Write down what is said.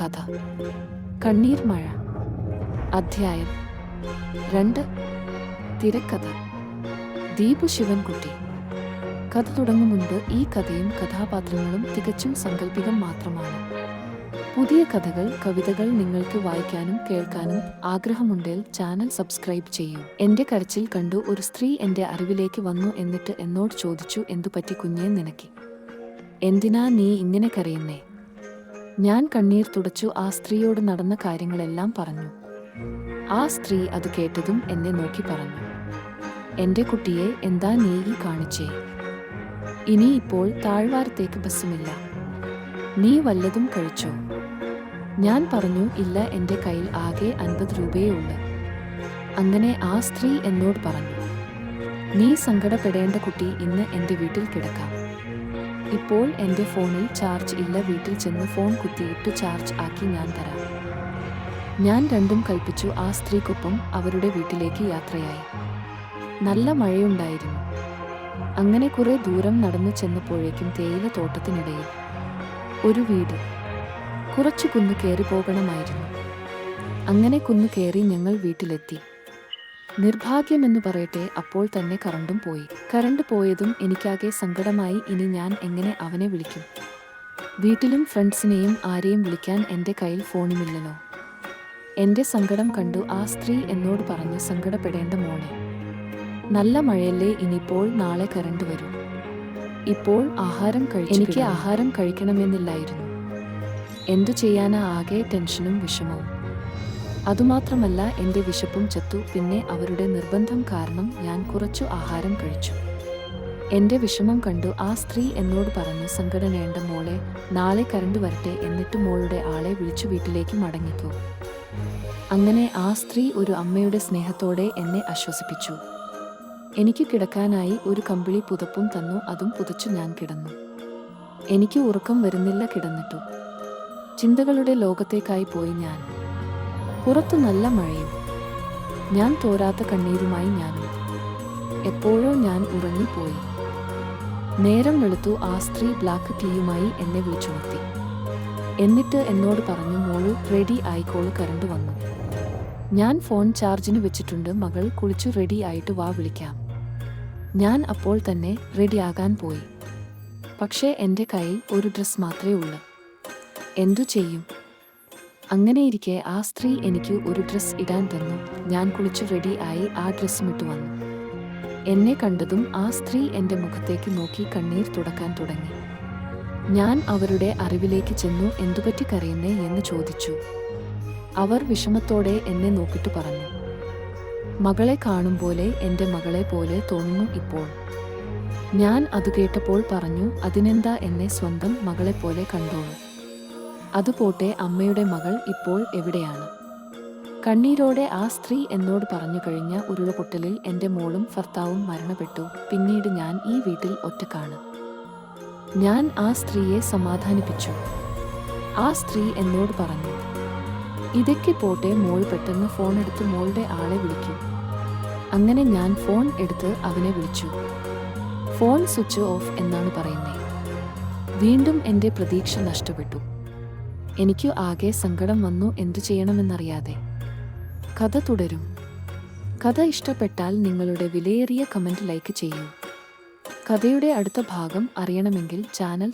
കഥ. കണ്ണീർ മഴ. അധ്യായം. രണ്ട്. തിരക്കഥ. ദീപു ശിവൻകുട്ടി. കഥ തുടങ്ങും മുൻപ് ഈ കഥയും കഥാപാത്രങ്ങളും തികച്ചും സങ്കല്പികം മാത്രമാണ്. പുതിയ കഥകൾ കവിതകൾ നിങ്ങൾക്ക് വായിക്കാനും കേൾക്കാനും ആഗ്രഹമുണ്ടെങ്കിൽ ചാനൽ സബ്സ്ക്രൈബ് ചെയ്യൂ. എന്റെ കരച്ചിൽ കണ്ടു ഒരു സ്ത്രീ എന്റെ അറിവിലേക്ക് വന്നു എന്നിട്ട് എന്നോട് ചോദിച്ചു എന്തുപറ്റി കുഞ്ഞേ നിനക്ക്? എന്തിനാ നീ ഇങ്ങനെ കരയുന്നേ? ഞാൻ കണ്ണീർ തുടച്ചു ആ സ്ത്രീയോട് നടന്ന കാര്യങ്ങളെല്ലാം പറഞ്ഞു. ആ സ്ത്രീ അത് കേട്ടതും എന്നെ നോക്കി പറഞ്ഞു. എന്റെ കുട്ടിയെ എന്താ നീ ഈ കാണിച്ചേ? ഇനി ഇപ്പോൾ താഴ്വാരത്തേക്ക് ബസ്സുമില്ല. നീ വല്ലതും കഴിച്ചോ? ഞാൻ പറഞ്ഞു ഇല്ല എന്റെ കയ്യിൽ ആകെ അൻപത് രൂപയേ ഉള്ളു. അങ്ങനെ ആ സ്ത്രീ എന്നോട് പറഞ്ഞു. നീ സങ്കടപ്പെടേണ്ട കുട്ടി ഇന്ന് എന്റെ വീട്ടിൽ കിടക്കാം. ഇപ്പോൾ എന്റെ ഫോണിൽ ചാർജ് ഇല്ല. വീട്ടിൽ ചെന്ന് ഫോൺ കുത്തിയിട്ട് ചാർജ് ആക്കി ഞാൻ തരാം. ഞാൻ രണ്ടും കൽപ്പിച്ചു. ആ സ്ത്രീക്കൊപ്പം അവരുടെ വീട്ടിലേക്ക് യാത്രയായി. നല്ല മഴയുണ്ടായിരുന്നു. അങ്ങനെ കുറേ ദൂരം നടന്നു ചെന്നപ്പോഴേക്കും തേയില തോട്ടത്തിനിടയിൽ ഒരു വീട് കുറച്ചു കുന്നു കയറി പോകണമായിരുന്നു. അങ്ങനെ കുന്നു കയറി ഞങ്ങൾ വീട്ടിലെത്തി. നിർഭാഗ്യമെന്ന് പറയട്ടെ അപ്പോൾ തന്നെ കറണ്ടും പോയി. കറണ്ട് പോയതും എനിക്കാകെ സങ്കടമായി ഇനി ഞാൻ എങ്ങനെ അവനെ വിളിക്കും? വീട്ടിലും ഫ്രണ്ട്സിനെയും ആരെയും വിളിക്കാൻ എന്റെ കയ്യിൽ ഫോണുമില്ലല്ലോ. എന്റെ സങ്കടം കണ്ടു ആ സ്ത്രീ എന്നോട് പറഞ്ഞു സങ്കടപ്പെടേണ്ട മോളെ. നല്ല മഴയല്ലേ ഇനിയിപ്പോൾ നാളെ കറണ്ട് വരും. ഇപ്പോൾ ആഹാരം കഴിച്ചു എനിക്ക് ആഹാരം കഴിക്കണമെന്നില്ലായിരുന്നു. എന്തു ചെയ്യാനാ ആകെ ടെൻഷനും വിഷമവും. അതുമാത്രമല്ല എന്റെ വിശപ്പും ചത്തു. പിന്നെ അവരുടെ നിർബന്ധം കാരണം ഞാൻ കുറച്ചു ആഹാരം കഴിച്ചു. എന്റെ വിഷമം കണ്ടു ആ സ്ത്രീ എന്നോട് പറഞ്ഞു സംഘടനയേണ്ട മോളെ നാളെ കരണ്ട് വരട്ടെ എന്നിട്ട് മോളുടെ ആളെ വിളിച്ചു വീട്ടിലേക്ക് മടങ്ങിക്കോ അങ്ങനെ ആ സ്ത്രീ ഒരു അമ്മയുടെ സ്നേഹത്തോടെ എന്നെ ആശ്വസിപ്പിച്ചു. എനിക്ക് കിടക്കാനായി ഒരു കമ്പിളി പുതപ്പും തന്നു അതും പുതച്ചു ഞാൻ കിടന്നു. എനിക്ക് ഉറക്കം വരുന്നില്ല കിടന്നിട്ടു. ചിന്തകളുടെ ലോകത്തേക്കായി പോയി ഞാൻ. പുറത്തു നല്ല മഴയും. ഞാൻ തോരാത്ത കണ്ണീരുമായി ഞാൻ എപ്പോഴോ ഞാൻ ഉറങ്ങിപ്പോയി. നേരം വെളുത്തു ആ സ്ത്രീ ബ്ലാക്ക് ടീയുമായി എന്നെ വിളിച്ചുണർത്തി. എന്നിട്ട് എന്നോട് പറഞ്ഞു മോൾ റെഡി ആയിക്കോൾ കരണ്ട് വന്നു. ഞാൻ ഫോൺ ചാർജിന് വെച്ചിട്ടുണ്ട് മകൾ കുളിച്ചു റെഡി ആയിട്ട് വാ വിളിക്കാം. ഞാൻ അപ്പോൾ തന്നെ റെഡിയാകാൻ പോയി. പക്ഷേ എന്റെ കയ്യിൽ ഒരു ഡ്രസ് മാത്രമേ ഉള്ളൂ. എന്തു ചെയ്യും? അങ്ങനെയിരിക്കെ ആ സ്ത്രീ എനിക്ക് ഒരു ഡ്രസ് ഇടാൻ തന്നു. ഞാൻ കുളിച്ചു റെഡി ആയി ആ ഡ്രസ്സും ഇട്ടു വന്നു. എന്നെ കണ്ടതും ആ സ്ത്രീ എന്റെ മുഖത്തേക്ക് നോക്കി കണ്ണീർ തുടക്കാൻ തുടങ്ങി. ഞാൻ അവരുടെ അറിവിലേക്ക് ചെന്നു എന്തുപറ്റി കരയുന്നേ എന്ന് ചോദിച്ചു. അവർ വിഷമത്തോടെ എന്നെ നോക്കിട്ട് പറഞ്ഞു. മകളെ കാണും പോലെ എന്റെ മകളെ പോലെ തോന്നുന്നു ഇപ്പോൾ. ഞാൻ അത് കേട്ടപ്പോൾ പറഞ്ഞു അതിനെന്താ എന്നെ സ്വന്തം മകളെപ്പോലെ പോലെ കണ്ടോളൂ. അതുപോട്ടെ അമ്മയുടെ മകൾ ഇപ്പോൾ എവിടെയാണ്? കണ്ണീരോടെ ആ സ്ത്രീ എന്നോട് പറഞ്ഞു കഴിഞ്ഞ ഉരുളപൊട്ടലിൽ എന്റെ മോളും ഭർത്താവും മരണപ്പെട്ടു. പിന്നീട് ഞാൻ ഈ വീട്ടിൽ ഒറ്റക്കാണ്. ഞാൻ ആ സ്ത്രീയെ സമാധാനിപ്പിച്ചു. ആ സ്ത്രീ എന്നോട് പറഞ്ഞു ഇതൊക്കെ പോട്ടെ മോൾ പെട്ടെന്ന് ഫോൺ എടുത്ത് മോളുടെ ആളെ വിളിക്കും. അങ്ങനെ ഞാൻ ഫോൺ എടുത്ത് അവനെ വിളിച്ചു. ഫോൺ സ്വിച്ച് ഓഫ് എന്നാണ് പറയുന്നത് വീണ്ടും എന്റെ പ്രതീക്ഷ നഷ്ടപ്പെട്ടു. എനിക്ക് ആകെ സങ്കടം വന്നു എന്തു ചെയ്യണമെന്നറിയാതെ. കഥ തുടരും. കഥ ഇഷ്ടപ്പെട്ടാൽ നിങ്ങളുടെ വിലയേറിയ കമന്റ് ലൈക്ക് ചെയ്യൂ. കഥയുടെ അടുത്ത ഭാഗം അറിയണമെങ്കിൽ ചാനൽ